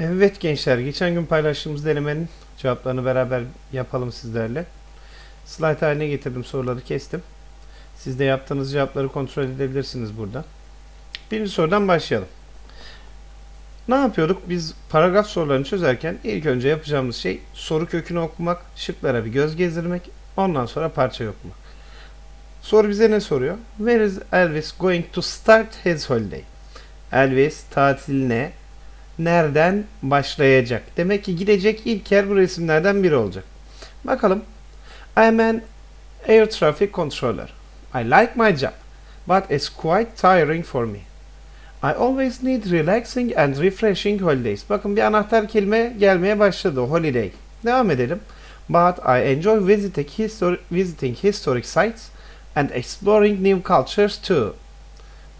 Evet gençler, geçen gün paylaştığımız denemenin cevaplarını beraber yapalım sizlerle. Slide haline getirdim, soruları kestim. Siz de yaptığınız cevapları kontrol edebilirsiniz burada. Birinci sorudan başlayalım. Ne yapıyorduk? Biz paragraf sorularını çözerken ilk önce yapacağımız şey soru kökünü okumak, şıklara bir göz gezdirmek, ondan sonra parçayı okumak. Soru bize ne soruyor? Where is Elvis going to start his holiday? Elvis tatiline nereden başlayacak? Demek ki gidecek ilk yer bu resimlerden biri olacak. Bakalım. I am an air traffic controller. I like my job, but it's quite tiring for me. I always need relaxing and refreshing holidays. Bakın bir anahtar kelime gelmeye başladı. Holiday. Devam edelim. But I enjoy visiting, histori- visiting historic sites and exploring new cultures too.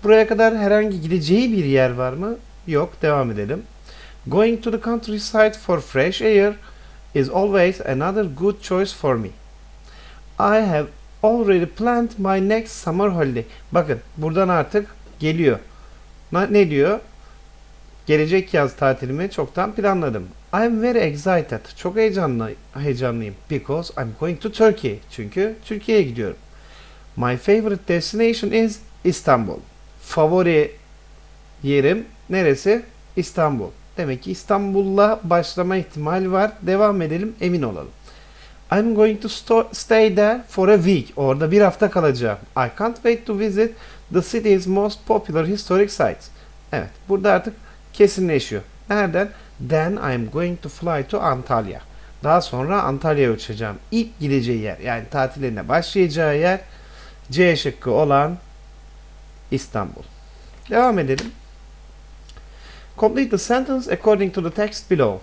Buraya kadar herhangi gideceği bir yer var mı? Yok. Devam edelim. Going to the countryside for fresh air is always another good choice for me. I have already planned my next summer holiday. Bakın buradan artık geliyor. Ne diyor? Gelecek yaz tatilimi çoktan planladım. I am very excited. Çok heyecanlı, heyecanlıyım. Because I'm going to Turkey. Çünkü Türkiye'ye gidiyorum. My favorite destination is Istanbul. Favori yerim neresi? İstanbul. Demek ki İstanbul'la başlama ihtimali var. Devam edelim, emin olalım. I'm going to stay there for a week. Orada bir hafta kalacağım. I can't wait to visit the city's most popular historic sites. Evet, burada artık kesinleşiyor. Nereden? Then I'm going to fly to Antalya. Daha sonra Antalya'ya uçacağım. İlk gideceği yer, yani tatiline başlayacağı yer C şıkkı olan İstanbul. Devam edelim. Complete the sentence according to the text below.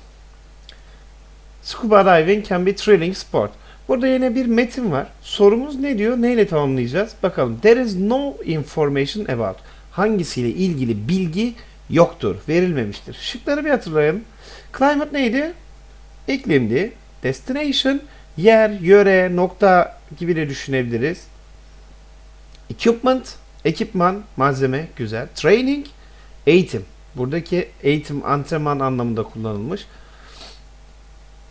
Scuba diving can be thrilling sport. Burada yine bir metin var. Sorumuz ne diyor? Neyle tamamlayacağız? Bakalım. There is no information about. Hangisiyle ilgili bilgi yoktur, verilmemiştir. Şıkları bir hatırlayalım. Climate neydi? İklimdi. Destination, yer, yöre, nokta gibi de düşünebiliriz. Equipment, ekipman, malzeme, güzel. Training, eğitim. Buradaki eğitim, antrenman anlamında kullanılmış.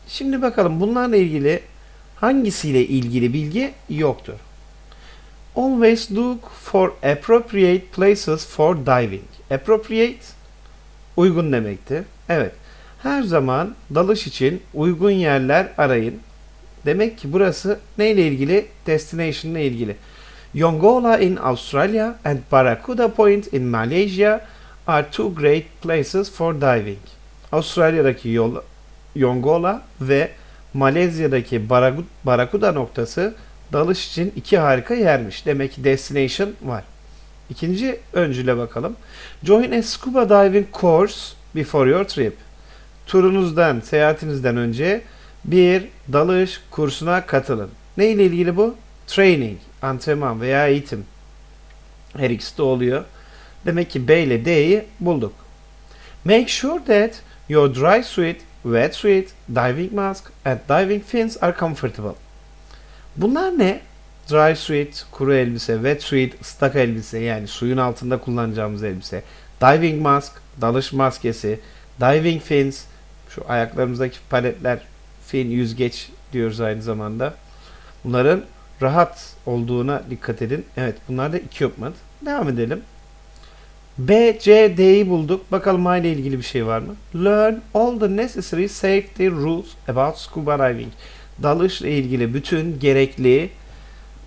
Şimdi bakalım bunlarla ilgili hangisiyle ilgili bilgi yoktur. Always look for appropriate places for diving. Appropriate uygun demekti. Evet. Her zaman dalış için uygun yerler arayın. Demek ki burası neyle ilgili? Destination ile ilgili. Yongola in Australia and Barracuda Point in Malaysia are two great places for diving. Avustralya'daki yol, Yongola ve Malezya'daki Barracuda noktası dalış için iki harika yermiş. Demek ki destination var. İkinci öncüle bakalım. Join a scuba diving course before your trip. Turunuzdan, seyahatinizden önce bir dalış kursuna katılın. Ne ile ilgili bu? Training, antrenman veya eğitim. Her ikisi de oluyor. Demek ki B ile D'yi bulduk. Make sure that your dry suit, wet suit, diving mask and diving fins are comfortable. Bunlar ne? Dry suit, kuru elbise, wet suit, ıslak elbise yani suyun altında kullanacağımız elbise. Diving mask, dalış maskesi, diving fins, şu ayaklarımızdaki paletler, fin, yüzgeç diyoruz aynı zamanda. Bunların rahat olduğuna dikkat edin. Evet bunlar da equipment. Devam edelim. B, C, D'yi bulduk. Bakalım A ile ilgili bir şey var mı? Learn all the necessary safety rules about scuba diving. Dalışla ilgili bütün gerekli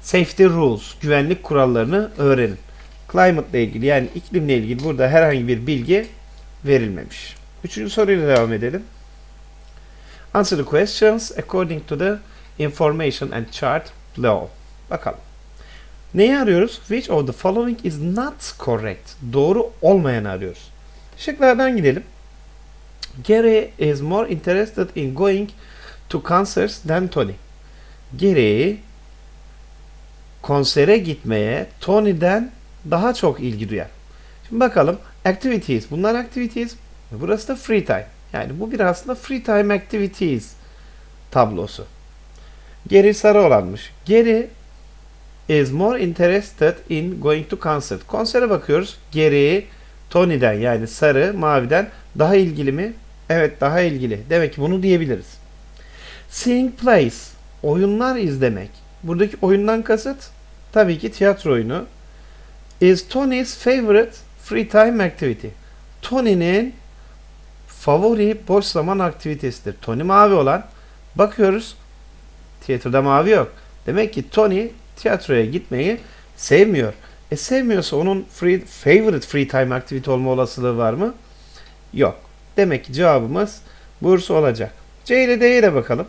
safety rules, güvenlik kurallarını öğrenin. Climate ile ilgili yani iklimle ilgili burada herhangi bir bilgi verilmemiş. Üçüncü soruyla devam edelim. Answer the questions according to the information and chart below. Bakalım. Neyi arıyoruz? Which of the following is not correct? Doğru olmayanı arıyoruz. Şıklardan gidelim. Gary is more interested in going to concerts than Tony. Gary konsere gitmeye Tony'den daha çok ilgi duyar. Şimdi bakalım. Activities. Bunlar activities. Burası da free time. Yani bu bir aslında free time activities tablosu. Geri sarı olanmış. Geri is more interested in going to concert. Konsere bakıyoruz. Geri Tony'den yani sarı, maviden daha ilgili mi? Evet daha ilgili. Demek ki bunu diyebiliriz. Seeing plays. Oyunlar izlemek. Buradaki oyundan kasıt tabii ki tiyatro oyunu. Is Tony's favorite free time activity. Tony'nin favori boş zaman aktivitesidir. Tony mavi olan. Bakıyoruz. Tiyatroda mavi yok. Demek ki Tony tiyatroya gitmeyi sevmiyor. E sevmiyorsa onun free, favorite free time activity olma olasılığı var mı? Yok. Demek ki cevabımız Bursa olacak. C ile D'ye de bakalım.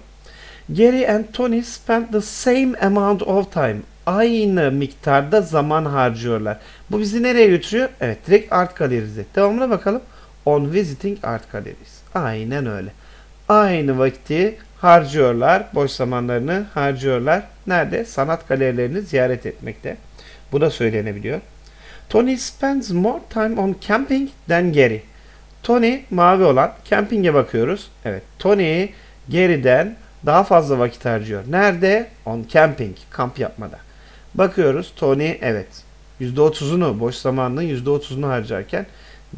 Gary and Tony spent the same amount of time. Aynı miktarda zaman harcıyorlar. Bu bizi nereye götürüyor? Evet direkt art galerize. Devamına bakalım. On visiting art galleries. Aynen öyle. Aynı vakti harcıyorlar. Boş zamanlarını harcıyorlar. Nerede? Sanat galerilerini ziyaret etmekte. Bu da söylenebiliyor. Tony spends more time on camping than Gary. Tony mavi olan camping'e bakıyoruz. Evet Tony Gary'den daha fazla vakit harcıyor. Nerede? On camping. Kamp yapmada. Bakıyoruz Tony evet %30'unu boş zamanının %30'unu harcarken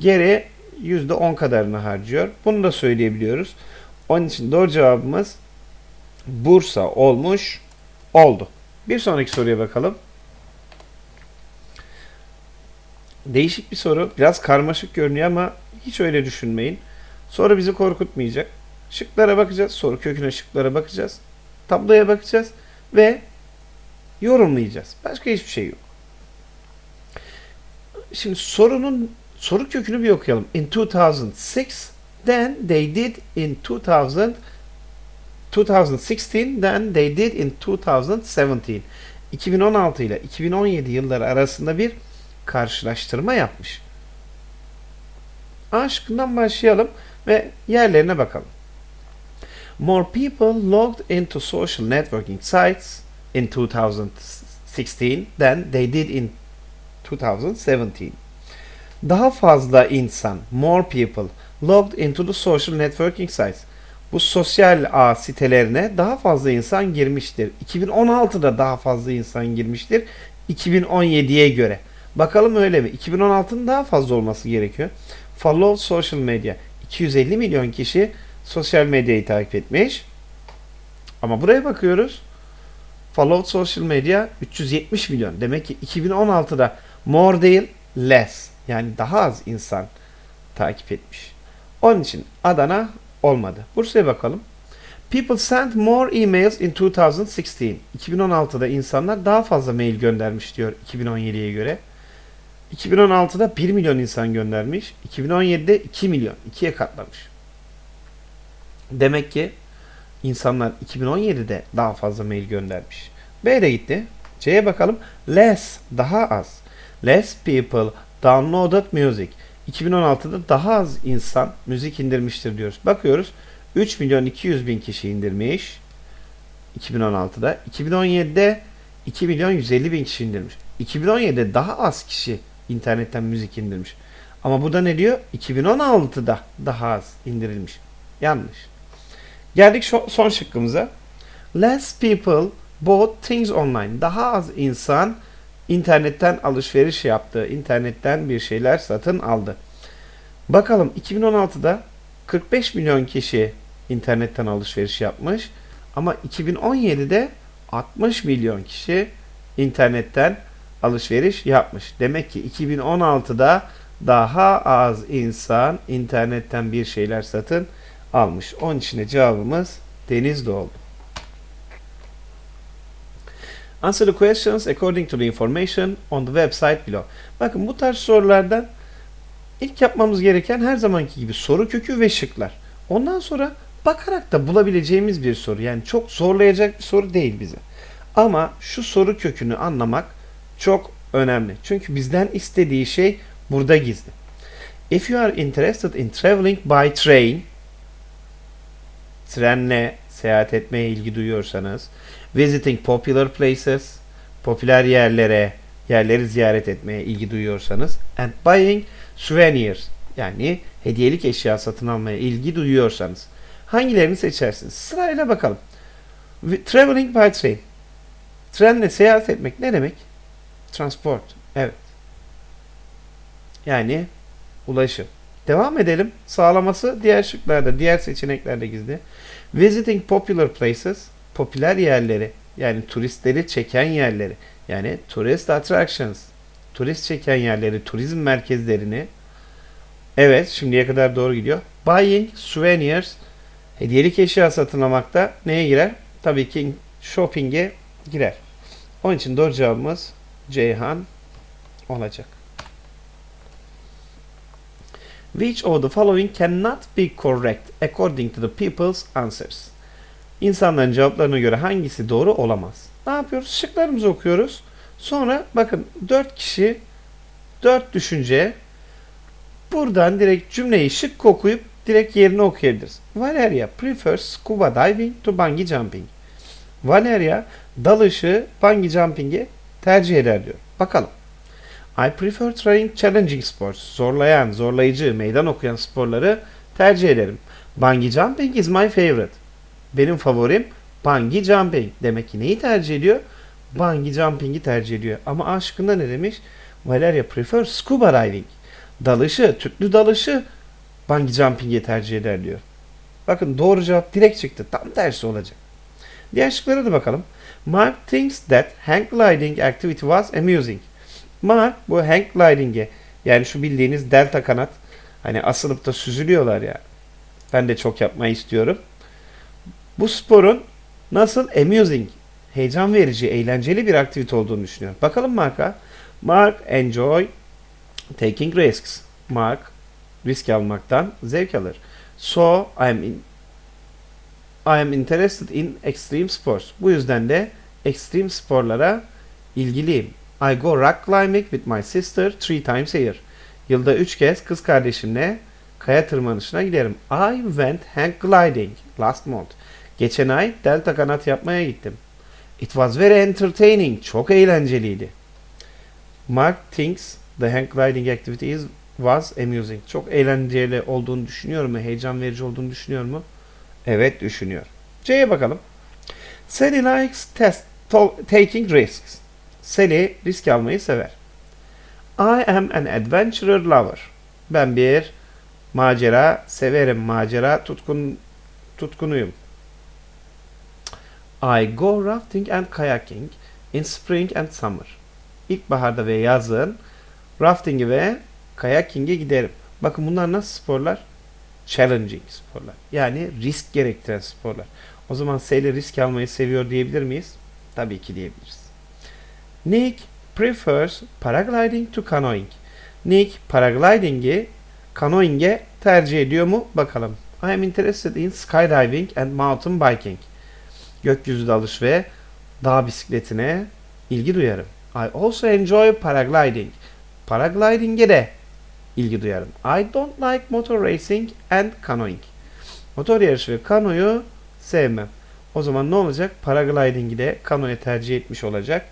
Gary %10 kadarını harcıyor. Bunu da söyleyebiliyoruz. Onun için doğru cevabımız Bursa olmuş oldu. Bir sonraki soruya bakalım. Değişik bir soru. Biraz karmaşık görünüyor ama hiç öyle düşünmeyin. Soru bizi korkutmayacak. Şıklara bakacağız. Soru köküne şıklara bakacağız. Tabloya bakacağız. Ve yorumlayacağız. Başka hiçbir şey yok. Şimdi sorunun soru kökünü bir okuyalım. In 2006 then they did in 2000 2016 then they did in 2017. 2016 ile 2017 yılları arasında bir karşılaştırma yapmış. A şıkkından başlayalım ve yerlerine bakalım. More people logged into social networking sites in 2016 than they did in 2017. Daha fazla insan, more people, logged into the social networking sites. Bu sosyal ağ sitelerine daha fazla insan girmiştir. 2016'da daha fazla insan girmiştir. 2017'ye göre. Bakalım öyle mi? 2016'nın daha fazla olması gerekiyor. Follow social media. 250 milyon kişi sosyal medyayı takip etmiş. Ama buraya bakıyoruz. Follow social media 370 milyon. Demek ki 2016'da more değil less. Yani daha az insan takip etmiş. Onun için Adana olmadı. Bursa'ya bakalım. People sent more emails in 2016. 2016'da insanlar daha fazla mail göndermiş diyor 2017'ye göre. 2016'da 1 milyon insan göndermiş. 2017'de 2 milyon. 2'ye katlamış. Demek ki insanlar 2017'de daha fazla mail göndermiş. B de gitti. C'ye bakalım. Less, daha az. Less people downloaded music. 2016'da daha az insan müzik indirmiştir diyoruz. Bakıyoruz. 3 milyon 200 bin kişi indirmiş. 2016'da. 2017'de 2 milyon 150 bin kişi indirmiş. 2017'de daha az kişi internetten müzik indirmiş. Ama bu da ne diyor? 2016'da daha az indirilmiş. Yanlış. Geldik son şıkkımıza. Less people bought things online. Daha az insan internetten alışveriş yaptı. İnternetten bir şeyler satın aldı. Bakalım 2016'da 45 milyon kişi internetten alışveriş yapmış. Ama 2017'de 60 milyon kişi internetten alışveriş yapmış. Demek ki 2016'da daha az insan internetten bir şeyler satın almış. Onun için de cevabımız Denizli oldu. Answer the questions according to the information on the website below. Bakın bu tarz sorulardan ilk yapmamız gereken her zamanki gibi soru kökü ve şıklar. Ondan sonra bakarak da bulabileceğimiz bir soru. Yani çok zorlayacak bir soru değil bize. Ama şu soru kökünü anlamak çok önemli. Çünkü bizden istediği şey burada gizli. If you are interested in traveling by train, trenle seyahat etmeye ilgi duyuyorsanız, visiting popular places, popüler yerlere, yerleri ziyaret etmeye ilgi duyuyorsanız, and buying souvenirs, yani hediyelik eşya satın almaya ilgi duyuyorsanız, hangilerini seçersiniz? Sırayla bakalım. Traveling by train. Trenle seyahat etmek ne demek? Transport. Evet. Yani ulaşım. Devam edelim. Sağlaması diğer şıklarda, diğer seçeneklerde gizli. Visiting popular places, popüler yerleri, yani turistleri çeken yerleri, yani tourist attractions, turist çeken yerleri, turizm merkezlerini. Evet, şimdiye kadar doğru gidiyor. Buying souvenirs, hediyelik eşya satın almakta neye girer? Tabii ki shopping'e girer. Onun için doğru cevabımız Ceyhan olacak. Which of the following cannot be correct according to the people's answers? İnsanların cevaplarına göre hangisi doğru olamaz? Ne yapıyoruz? Şıklarımızı okuyoruz. Sonra bakın 4 kişi 4 düşünce buradan direkt cümleyi şık okuyup direkt yerini okuyabiliriz. Valeria prefers scuba diving to bungee jumping. Valeria dalışı bungee jumping'i tercih eder diyor. Bakalım. I prefer trying challenging sports. Zorlayan, zorlayıcı, meydan okuyan sporları tercih ederim. Bungee jumping is my favorite. Benim favorim bungee jumping. Demek ki neyi tercih ediyor? Bungee jumping'i tercih ediyor. Ama A şıkkında ne demiş? Valeria prefer scuba diving. Dalışı, tüplü dalışı bungee jumping'i tercih eder diyor. Bakın doğru cevap direkt çıktı. Tam tersi olacak. Diğer şıklara da bakalım. Mark thinks that hang gliding activity was amusing. Mark bu hang gliding'e yani şu bildiğiniz delta kanat hani asılıp da süzülüyorlar ya. Ben de çok yapmayı istiyorum. Bu sporun nasıl amusing, heyecan verici, eğlenceli bir aktivite olduğunu düşünüyorum. Bakalım Mark'a. Mark enjoy taking risks. Mark risk almaktan zevk alır. So I am in, I am interested in extreme sports. Bu yüzden de ekstrem sporlara ilgiliyim. I go rock climbing with my sister three times a year. Yılda üç kez kız kardeşimle kaya tırmanışına giderim. I went hang gliding last month. Geçen ay delta kanat yapmaya gittim. It was very entertaining. Çok eğlenceliydi. Mark thinks the hang gliding activity is, was amusing. Çok eğlenceli olduğunu düşünüyor mu? Heyecan verici olduğunu düşünüyor mu? Evet düşünüyor. C'ye bakalım. Sally likes test, taking risks. Sally risk almayı sever. I am an adventurer lover. Ben bir macera severim. Macera tutkun tutkunuyum. I go rafting and kayaking in spring and summer. İlkbaharda ve yazın rafting'e ve kayaking'e giderim. Bakın bunlar nasıl sporlar? Challenging sporlar. Yani risk gerektiren sporlar. O zaman Sally risk almayı seviyor diyebilir miyiz? Tabii ki diyebiliriz. Nick prefers paragliding to canoeing. Nick paragliding'i canoeing'e tercih ediyor mu? Bakalım. I am interested in skydiving and mountain biking. Gökyüzü dalış ve dağ bisikletine ilgi duyarım. I also enjoy paragliding. Paragliding'e de ilgi duyarım. I don't like motor racing and canoeing. Motor yarışı ve kanoyu sevmem. O zaman ne olacak? Paragliding'i de kanoya tercih etmiş olacak.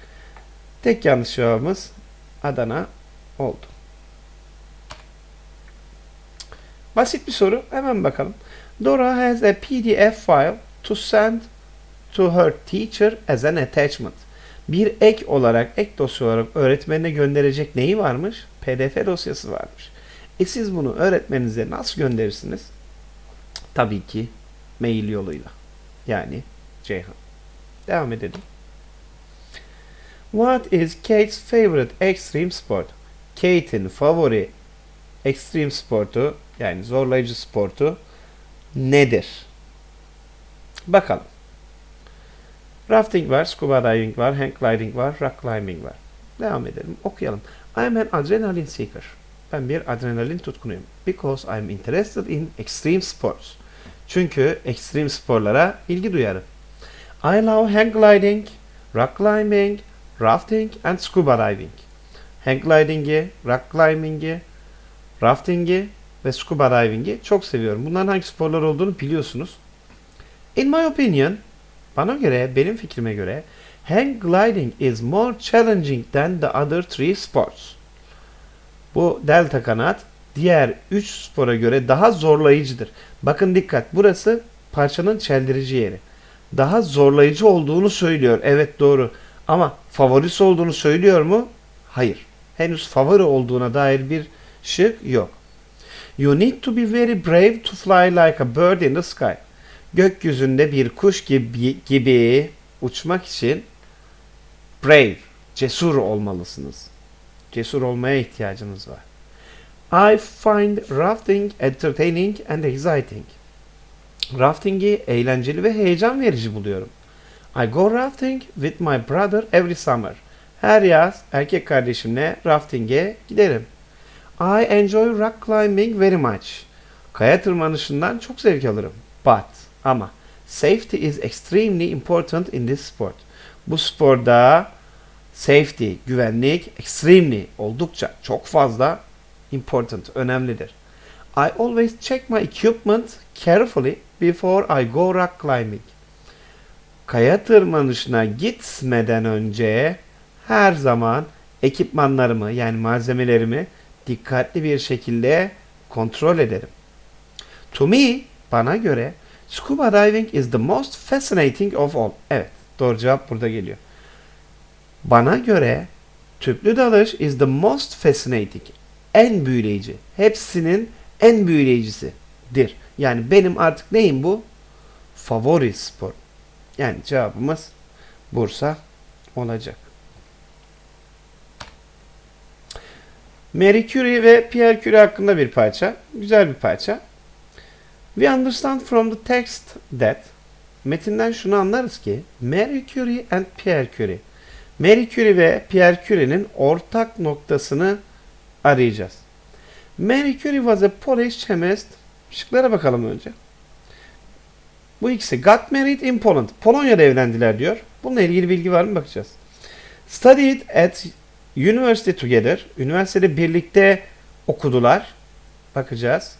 Tek yanlış cevabımız Adana oldu. Basit bir soru. Hemen bakalım. Dora has a PDF file to send to her teacher as an attachment. Bir ek olarak, ek dosya olarak öğretmenine gönderecek neyi varmış? PDF dosyası varmış. E siz bunu öğretmeninize nasıl gönderirsiniz? Tabii ki mail yoluyla. Yani Ceyhan. Devam edelim. What is Kate's favorite extreme sport? Kate'in favori extreme sportu yani zorlayıcı sportu nedir? Bakalım. Rafting var, scuba diving var, hang gliding var, rock climbing var. Devam edelim. Okuyalım. I am an adrenaline seeker. Ben bir adrenalin tutkunuyum. Because I am interested in extreme sports. Çünkü ekstrem sporlara ilgi duyarım. I love hang gliding, rock climbing, rafting and scuba diving. Hang gliding'i, rock climbing'i, rafting'i ve scuba diving'i çok seviyorum. Bunların hangi sporlar olduğunu biliyorsunuz. In my opinion, bana göre, benim fikrime göre hang gliding is more challenging than the other three sports. Bu delta kanat diğer 3 spora göre daha zorlayıcıdır. Bakın dikkat burası parçanın çeldirici yeri. Daha zorlayıcı olduğunu söylüyor. Evet doğru. Ama favorisi olduğunu söylüyor mu? Hayır. Henüz favori olduğuna dair bir şık yok. You need to be very brave to fly like a bird in the sky. Gökyüzünde bir kuş gibi, gibi uçmak için brave, cesur olmalısınız. Cesur olmaya ihtiyacınız var. I find rafting entertaining and exciting. Rafting'i eğlenceli ve heyecan verici buluyorum. I go rafting with my brother every summer. Her yaz erkek kardeşimle rafting'e giderim. I enjoy rock climbing very much. Kaya tırmanışından çok zevk alırım. But ama safety is extremely important in this sport. Bu sporda safety, güvenlik extremely oldukça çok fazla important, önemlidir. I always check my equipment carefully before I go rock climbing. Kaya tırmanışına gitmeden önce her zaman ekipmanlarımı yani malzemelerimi dikkatli bir şekilde kontrol ederim. To me, bana göre scuba diving is the most fascinating of all. Evet, doğru cevap burada geliyor. Bana göre tüplü dalış is the most fascinating. En büyüleyici. Hepsinin en büyüleyicisidir. Yani benim artık neyim bu? Favori spor. Yani cevabımız Bursa olacak. Marie Curie ve Pierre Curie hakkında bir parça. Güzel bir parça. We understand from the text that metinden şunu anlarız ki Marie Curie and Pierre Curie Marie Curie ve Pierre Curie'nin ortak noktasını arayacağız. Marie Curie was a Polish chemist. Şıklara bakalım önce. Bu ikisi got married in Poland. Polonya'da evlendiler diyor. Bununla ilgili bilgi var mı bakacağız. Studied at university together. Üniversitede birlikte okudular. Bakacağız.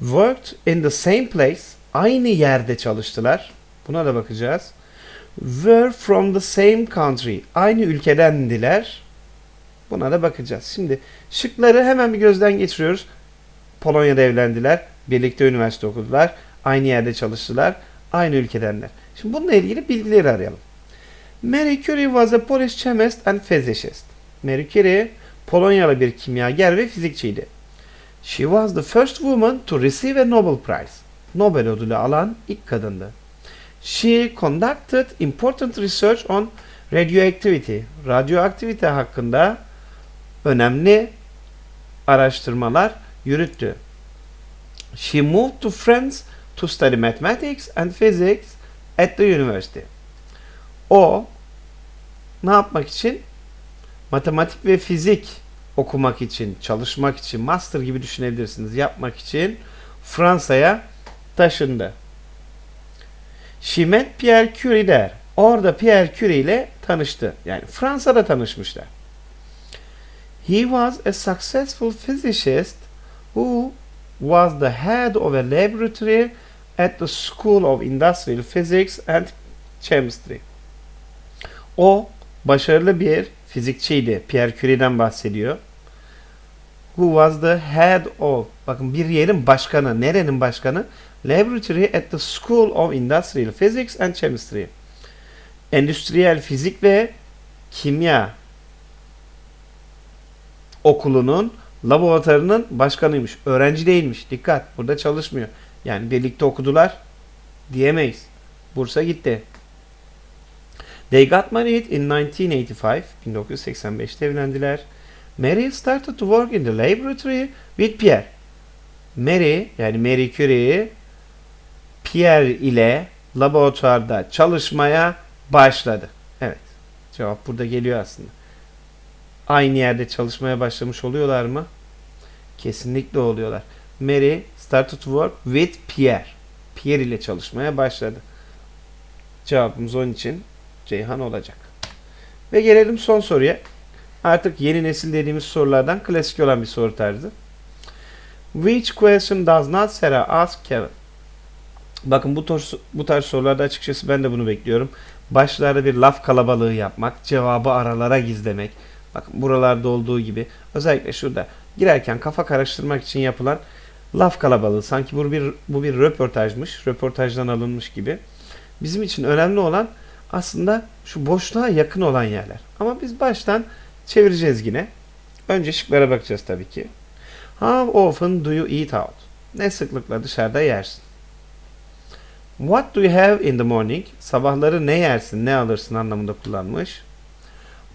Worked in the same place. Aynı yerde çalıştılar. Buna da bakacağız. Were from the same country. Aynı ülkedendiler. Buna da bakacağız. Şimdi şıkları hemen bir gözden geçiriyoruz. Polonya'da evlendiler. Birlikte üniversite okudular. Aynı yerde çalıştılar. Aynı ülkedenler. Şimdi bununla ilgili bilgileri arayalım. Marie Curie was a Polish chemist and physicist. Marie Curie Polonyalı bir kimyager ve fizikçiydi. She was the first woman to receive a Nobel Prize. Nobel ödülü alan ilk kadındı. She conducted important research on radioactivity. Radyoaktivite hakkında önemli araştırmalar yürüttü. She moved to France to study mathematics and physics at the university. O ne yapmak için? Matematik ve fizik okumak için, çalışmak için, master gibi düşünebilirsiniz, yapmak için Fransa'ya taşındı. She Pierre Curie der. Orada Pierre Curie ile tanıştı. Yani Fransa'da tanışmışlar. He was a successful physicist who was the head of a laboratory at the School of Industrial Physics and Chemistry. O başarılı bir fizikçiydi. Pierre Curie'den bahsediyor. Who was the head of, bakın bir yerin başkanı, nerenin başkanı? Laboratory at the School of Industrial Physics and Chemistry. Endüstriyel fizik ve kimya okulunun laboratuvarının başkanıymış. Öğrenci değilmiş. Dikkat burada çalışmıyor. Yani birlikte okudular diyemeyiz. Bursa gitti. They got married in 1985. 1985'te evlendiler. Mary started to work in the laboratory with Pierre. Mary yani Marie Curie Pierre ile laboratuvarda çalışmaya başladı. Evet. Cevap burada geliyor aslında. Aynı yerde çalışmaya başlamış oluyorlar mı? Kesinlikle oluyorlar. Mary started to work with Pierre. Pierre ile çalışmaya başladı. Cevabımız onun için Ceyhan olacak. Ve gelelim son soruya. Artık yeni nesil dediğimiz sorulardan klasik olan bir soru tarzı. Which question does not Sarah ask Kevin? Bakın bu tarz, bu tarz sorularda açıkçası ben de bunu bekliyorum. Başlarda bir laf kalabalığı yapmak, cevabı aralara gizlemek. Bakın buralarda olduğu gibi özellikle şurada girerken kafa karıştırmak için yapılan laf kalabalığı. Sanki bu bir bu bir röportajmış, röportajdan alınmış gibi. Bizim için önemli olan aslında şu boşluğa yakın olan yerler. Ama biz baştan çevireceğiz yine. Önce şıklara bakacağız tabii ki. How often do you eat out? Ne sıklıkla dışarıda yersin? What do you have in the morning? Sabahları ne yersin, ne alırsın anlamında kullanmış.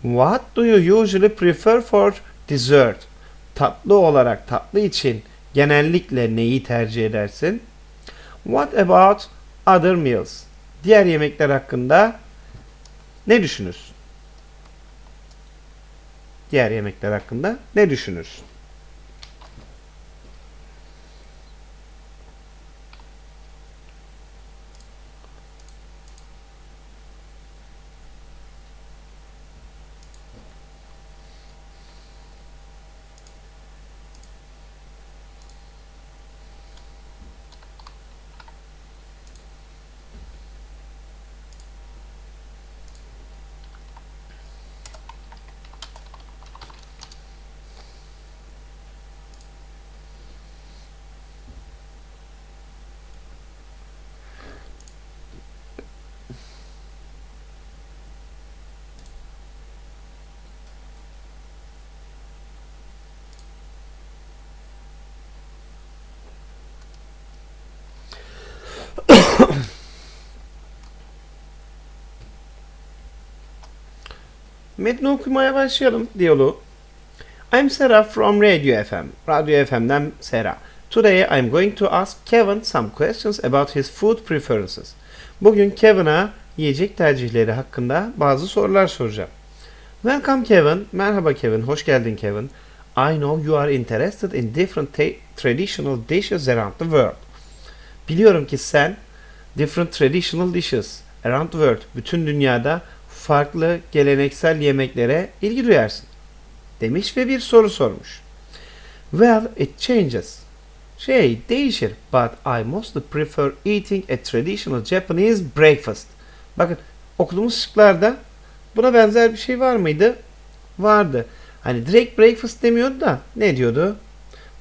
What do you usually prefer for dessert? Tatlı olarak, tatlı için genellikle neyi tercih edersin? What about other meals? Diğer yemekler hakkında ne düşünürsün? Diğer yemekler hakkında ne düşünürsün? Metni okumaya başlayalım diyaloğu. I'm Sarah from Radio FM. Radio FM'den Sarah. Today I'm going to ask Kevin some questions about his food preferences. Bugün Kevin'a yiyecek tercihleri hakkında bazı sorular soracağım. Welcome Kevin. Merhaba Kevin. Hoş geldin Kevin. I know you are interested in different traditional dishes around the world. Biliyorum ki sen different traditional dishes around the world, bütün dünyada farklı geleneksel yemeklere ilgi duyarsın. Demiş ve bir soru sormuş. Well, it changes. Şey değişir, but I mostly prefer eating a traditional Japanese breakfast. Bakın okuduğumuz şıklarda buna benzer bir şey var mıydı? Vardı. Hani direkt breakfast demiyordu da ne diyordu?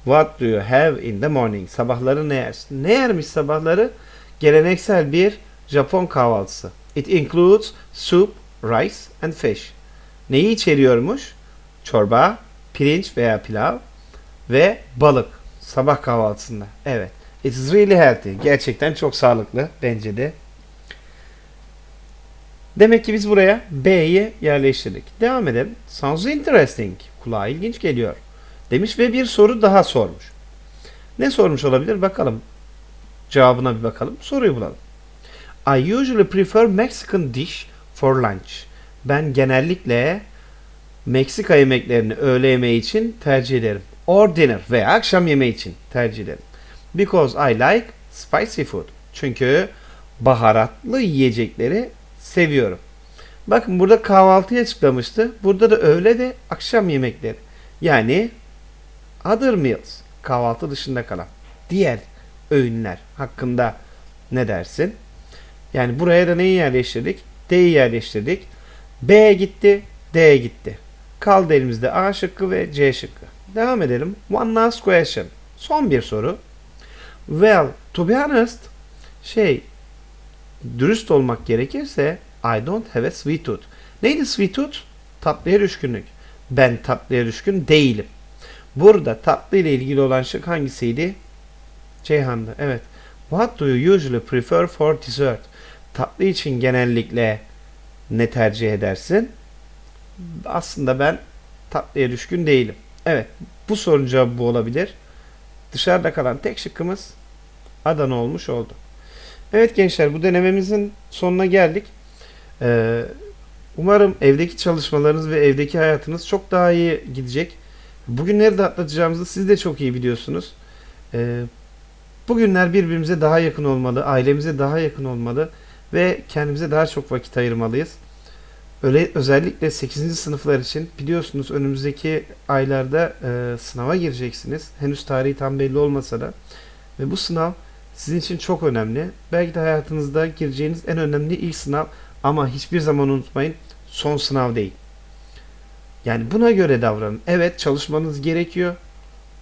What do you have in the morning? Sabahları ne yersin? Ne yermiş sabahları? Geleneksel bir Japon kahvaltısı. It includes soup, rice and fish. Neyi içeriyormuş? Çorba, pirinç veya pilav ve balık. Sabah kahvaltısında. Evet. It is really healthy. Gerçekten çok sağlıklı bence de. Demek ki biz buraya B'yi yerleştirdik. Devam edelim. Sounds interesting. Kulağa ilginç geliyor. Demiş ve bir soru daha sormuş. Ne sormuş olabilir bakalım. Cevabına bir bakalım. Soruyu bulalım. I usually prefer Mexican dish for lunch. Ben genellikle Meksika yemeklerini öğle yemeği için tercih ederim. Or dinner veya akşam yemeği için tercih ederim. Because I like spicy food. Çünkü baharatlı yiyecekleri seviyorum. Bakın burada kahvaltıyı açıklamıştı. Burada da öğle ve akşam yemekleri. Yani other meals. Kahvaltı dışında kalan. Diğer öğünler hakkında ne dersin? Yani buraya da neyi yerleştirdik? D'yi yerleştirdik. B gitti, D gitti. Kaldı elimizde A şıkkı ve C şıkkı. Devam edelim. One last question. Son bir soru. Well, to be honest, şey, dürüst olmak gerekirse I don't have a sweet tooth. Neydi sweet tooth? Tatlıya düşkünlük. Ben tatlıya düşkün değilim. Burada tatlı ile ilgili olan şık hangisiydi? Ceyhan'dı. Evet. What do you usually prefer for dessert? Tatlı için genellikle ne tercih edersin? Aslında ben tatlıya düşkün değilim. Evet. Bu sorunun cevabı bu olabilir. Dışarıda kalan tek şıkkımız Adana olmuş oldu. Evet gençler bu denememizin sonuna geldik. Ee, umarım evdeki çalışmalarınız ve evdeki hayatınız çok daha iyi gidecek. Bugünleri de atlatacağımızı siz de çok iyi biliyorsunuz. Ee, bugünler birbirimize daha yakın olmalı, ailemize daha yakın olmalı ve kendimize daha çok vakit ayırmalıyız. Öyle özellikle 8. sınıflar için biliyorsunuz önümüzdeki aylarda e, sınava gireceksiniz. Henüz tarihi tam belli olmasa da ve bu sınav sizin için çok önemli. Belki de hayatınızda gireceğiniz en önemli ilk sınav ama hiçbir zaman unutmayın son sınav değil. Yani buna göre davranın. Evet çalışmanız gerekiyor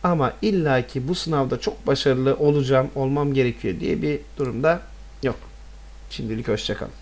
ama illaki bu sınavda çok başarılı olacağım, olmam gerekiyor diye bir durumda yok. Şimdilik hoşçakalın.